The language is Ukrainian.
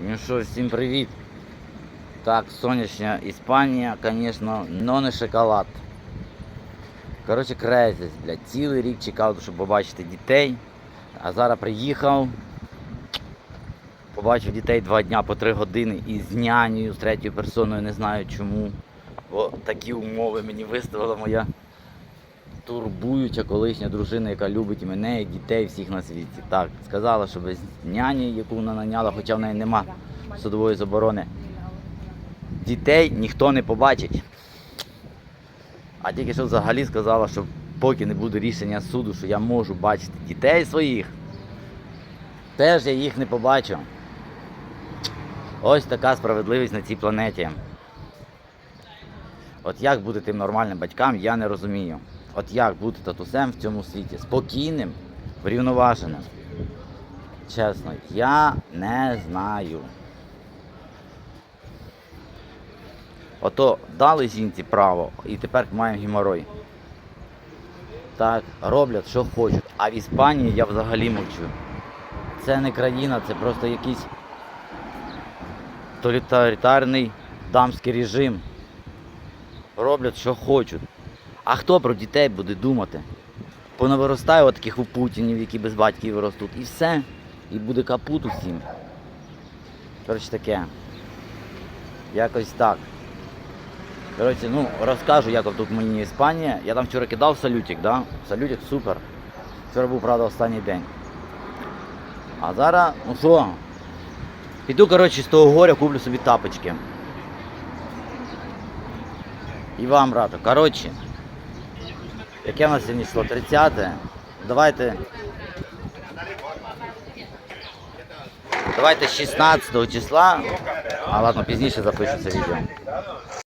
Ну що, всім привіт. Так, сонячна Іспанія, звісно, но не шоколад. Коротше, крезіс, блядь. Цілий рік чекав, щоб побачити дітей. А зараз приїхав. Побачив дітей два дня по три години і з нянею, з третьою персоною, не знаю чому. Бо такі умови мені виставила моя турбуюча колишня дружина, яка любить мене, і дітей всіх на світі. Так, сказала, що без няні, яку вона наняла, хоча в неї нема судової заборони. Дітей ніхто не побачить. А тільки що взагалі сказала, що поки не буде рішення суду, що я можу бачити дітей своїх, теж я їх не побачу. Ось така справедливість на цій планеті. От як бути тим нормальним батькам, я не розумію. От як бути татусем в цьому світі? Спокійним, врівноваженим. Чесно, я не знаю. Ото дали жінці право і тепер маємо геморой. Так, роблять, що хочуть. А в Іспанії я взагалі мовчу. Це не країна, це просто якийсь тоталітарний дамський режим. Роблять, що хочуть. А хто про дітей буде думати? Понавиростає таких у Путінів, які без батьків ростуть, і все. І буде капут усім. Коротше таке. Якось так. Коротше, ну розкажу, як тут мені Іспанія. Я там вчора кидав салютик, да? Салютик супер. Вчора був, правда, останній день. А зараз, ну що? Піду, коротше, з того горя куплю собі тапочки. І вам раду. Коротше, яке в нас сьогодні число? 30 Давайте. Давайте 16 числа. А ладно, пізніше запишу це відео.